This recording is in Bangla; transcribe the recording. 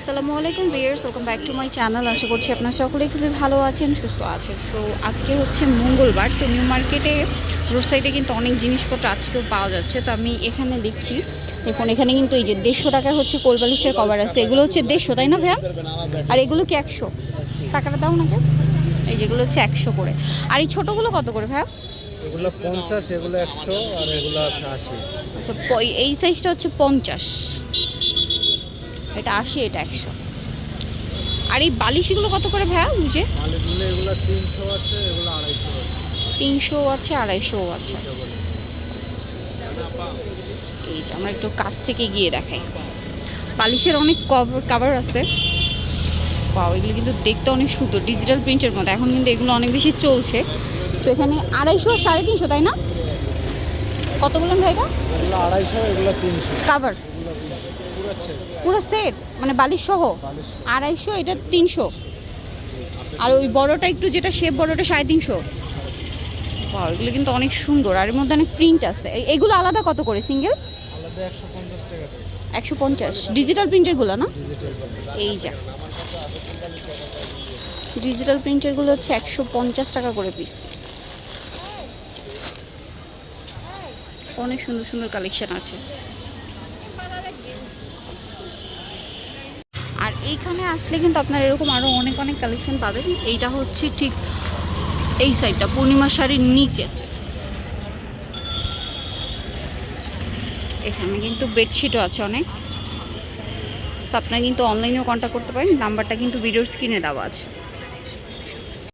আসসালামু আলাইকুম viewers welcome back to my channel. আশা করছি আপনার সকলেই খুবই ভালো আছেন সুস্থ আছেন। তো আজকে হচ্ছে মঙ্গলবার তো নিউ মার্কেটে রোড সাইডে কিন্তু অনেক জিনিসপত্র আজকেও পাওয়া যাচ্ছে। তো আমি এখানে দেখছি দেখুন এখানে কিন্তু এই যে দেড়শো টাকা হচ্ছে কোলবালিশের কভার আছে। এগুলো হচ্ছে দেড়শো তাই না ভাইয়া? আর এগুলো কি একশো? টাকাটা দাও নাকি এই যেগুলো হচ্ছে একশো করে। আর এই ছোটোগুলো কত করে ভাইয়া? এগুলো পঞ্চাশ এগুলো একশো আর এগুলো আশি। আচ্ছা এই সাইজটা হচ্ছে পঞ্চাশ। এটা আশি এটা একশো। আর এই বালিশগুলো কত করে ভাইয়া বুঝে? তিনশো আছে আড়াইশো আছে। এই যে আমরা একটু কাছ থেকে গিয়ে দেখাই। বালিশের অনেক কভার কাভার আছে। পাও এগুলো কিন্তু দেখতে অনেক সুন্দর ডিজিটাল প্রিন্টের মতো এখন কিন্তু এগুলো অনেক বেশি চলছে। সো এখানে আড়াইশো সাড়ে তিনশো তাই না? কত বললেন ভাইটা? আড়াইশো এগুলো তিনশো। কাভার পুরো আছে পুরো সেট মানে বালিশ সহ? আড়াইশো এটা তিনশো। আর ওই বড়টা একটু যেটা শেপ বড়টা সাড়ে তিনশো। এগুলো কিন্তু অনেক সুন্দর। আর এর মধ্যে অনেক প্রিন্ট আছে। এগুলো আলাদা কত করে সিঙ্গেল একশো পঞ্চাশ ডিজিটাল প্রিন্টেরগুলো না? এই যা। ডিজিটাল প্রিন্টেরগুলো হচ্ছে একশো পঞ্চাশ টাকা করে পিস অনেক সুন্দর সুন্দর কালেকশন আছে আর এইখানে আসলে কিন্তু আপনার এরকম আরও অনেক অনেক কালেকশন পাবেন। এইটা হচ্ছে ঠিক এই সাইডটা পূর্ণিমা শাড়ির নিচে। এখানে কিন্তু বেডশিটও আছে অনেক। আপনার কিন্তু অনলাইনেও কন্ট্যাক্ট করতে পারেন। নাম্বারটা কিন্তু ভিডিওর স্ক্রিনে দেওয়া আছে।